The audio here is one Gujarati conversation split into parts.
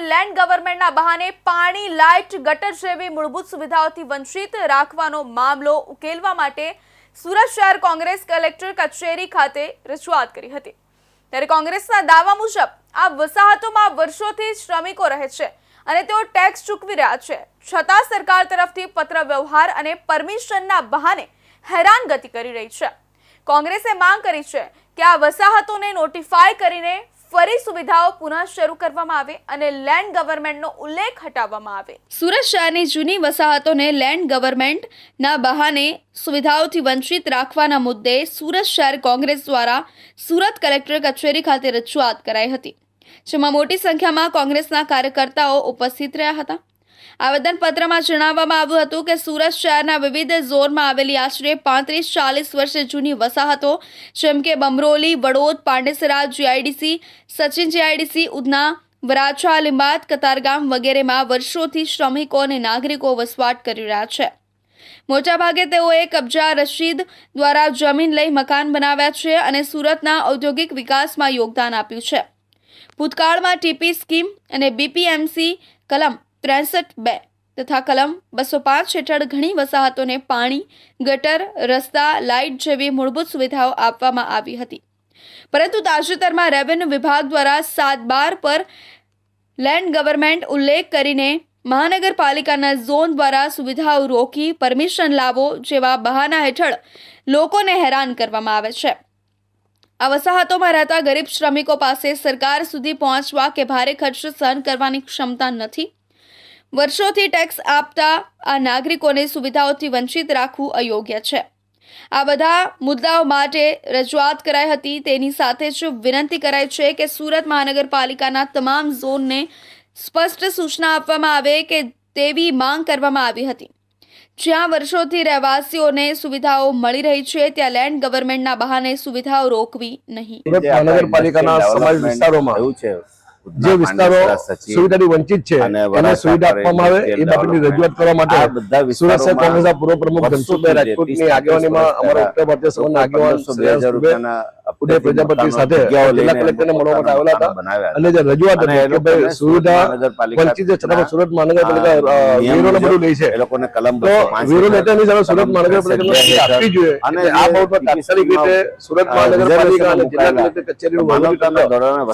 લેન્ડ ગવર્મેન્ટના બહાને પાણી લાઇટ ગટર જેવી મૂળભૂત સુવિધાઓથી વંચિત રાખવાનો મામલો ઉકેલવા માટે સુરત શહેર કોંગ્રેસ કલેક્ટર કચેરી ખાતે રજૂઆત કરી હતી. ત્યારે કોંગ્રેસના દાવા મુજબ આ વસાહતોમાં વર્ષોથી શ્રમિકો રહે છે અને તેઓ ટેક્સ ચૂકવી રહ્યા છે. છતાં સરકાર તરફથી પત્ર વ્યવહાર અને પરમિશનના બહાને હેરાનગતિ કરી રહી છે. કોંગ્રેસે માંગ કરી છે કે આ વસાહતોને નોટિફાય કરીને ફરી સુવિધાઓ પુનઃ શરૂ કરવામાં આવે અને લેન્ડ ગવર્મેન્ટનો ઉલ્લેખ હટાવવામાં આવે. સુરત શહેરની જૂની વસાહતોને લેન્ડ ગવર્મેન્ટના બહાને સુવિધાઓથી વંચિત રાખવાના મુદ્દે સુરત શહેર કોંગ્રેસ દ્વારા સુરત કલેક્ટર કચેરી ખાતે રજૂઆત કરાઈ હતી, જેમાં મોટી સંખ્યામાં કોંગ્રેસના કાર્યકર્તાઓ ઉપસ્થિત રહ્યા હતા. આવેદનપત્રમાં જણાવવામાં આવ્યું હતું કે સુરત શહેરના વિવિધ ઝોનમાં આવેલી આશરે પાંત્રીસ ચાલીસ વર્ષ જૂની વસાહતો, જેમ કે બમરોલી, વડોદ, પાંડેસરા જીઆઈડીસી સચિન જીઆઈડીસી ઉધના, વરાછા લીંબાદ કતારગામ વગેરેમાં વર્ષોથી શ્રમિકો અને નાગરિકો વસવાટ કરી રહ્યા છે. મોટાભાગે તેઓએ કબજા રશીદ દ્વારા જમીન લઈ મકાન બનાવ્યા છે અને સુરતના ઔદ્યોગિક વિકાસમાં યોગદાન આપ્યું છે. ભૂતકાળમાં ટીપી સ્કીમ અને બીપીએમસી કલમ ત્રેસઠ બે તથા કલમ બસો પાંચ હેઠળ ઘણી વસાહતોને પાણી, ગટર, રસ્તા, લાઇટ જેવી મૂળભૂત સુવિધાઓ આપવામાં આવી હતી. પરંતુ તાજેતરમાં રેવન્યુ વિભાગ દ્વારા સાત બાર પર લેન્ડ ગવર્મેન્ટ ઉલ્લેખ કરીને મહાનગરપાલિકાના ઝોન દ્વારા સુવિધાઓ રોકી પરમિશન લાવો જેવા બહાના હેઠળ લોકોને હેરાન કરવામાં આવે છે. આ વસાહતોમાં રહેતા ગરીબ શ્રમિકો પાસે સરકાર સુધી પહોંચવા કે ભારે ખર્ચ સહન કરવાની ક્ષમતા નથી. વર્ષોથી ટેક્સ આપતા આ નાગરિકોને સુવિધાઓથી વંચિત રાખવું અયોગ્ય છે. આ બધા મુદ્દાઓ માટે રજૂઆત કરાઈ હતી. તેની સાથે જ વિનંતી કરાઈ છે કે સુરત મહાનગરપાલિકાના તમામ ઝોનને સ્પષ્ટ સૂચના આપવામાં આવે કે તેવી માંગ કરવામાં આવી હતી. જ્યાં વર્ષોથી રહેવાસીઓને સુવિધાઓ મળી રહી છે ત્યાં લેન્ડ ગવર્મેન્ટના બહાને સુવિધાઓ રોકવી નહીં. મહાનગરપાલિકાના સમાજ વિસ્તારોમાં છે. જે વિસ્તારો સુવિધાથી વંચિત છે અને એને સુવિધા આપવામાં આવે એ બાબતની રજૂઆત કરવા માટે સુરત શહેર કોંગ્રેસના પૂર્વ પ્રમુખ ધનસુખભાઈ રાજપૂતની આગેવાનીમાં અમારા ઉત્તર ભારતીય સંઘના આગેવાન ઉદય પ્રજાપતિ સાથે જિલ્લા કલેક્ટરને મળવા માટે આવેલા હતા. અને જે રજૂઆત હતી કે ભાઈ સુવિધા વંચિત છે છતાં સુરત મહાનગરપાલિકા વીરોને બધું લે છે. એ લોકોને કલમ તો 205 વીરો હેઠળ, સુરત મહાનગરપાલિકાને આપવી જોઈએ. અને આ જે બાબતમાં તાત્કાલિક રીતે સુરત મહાનગરપાલિકા અને જિલ્લા કલેક્ટર કચેરીનું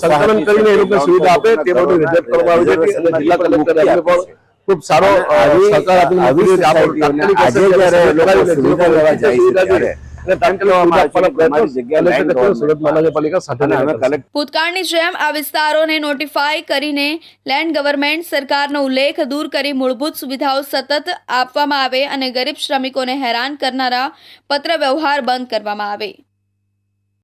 સંકલન કરીને એ લોકોને સુવિધા આપે તે બધું રજૂઆત કરવામાં આવી છે. અને જિલ્લા કલેક્ટર પણ ખૂબ સારો સરકાર આવી- સહકાર આપીને આવી મોકલી છે. આ સોસાયટીઓને તાત્કાલિક આજે જયારે લોકો સુવિધા લેવા જાય છે ભૂતકાળની જેમ આ વિસ્તારોને નોટિફાઈ કરીને લેન્ડ ગવર્મેન્ટ સરકારનો ઉલ્લેખ દૂર કરી મૂળભૂત સુવિધાઓ સતત આપવામાં આવે અને ગરીબ શ્રમિકોને હેરાન કરનારા પત્ર વ્યવહાર બંધ કરવામાં આવે.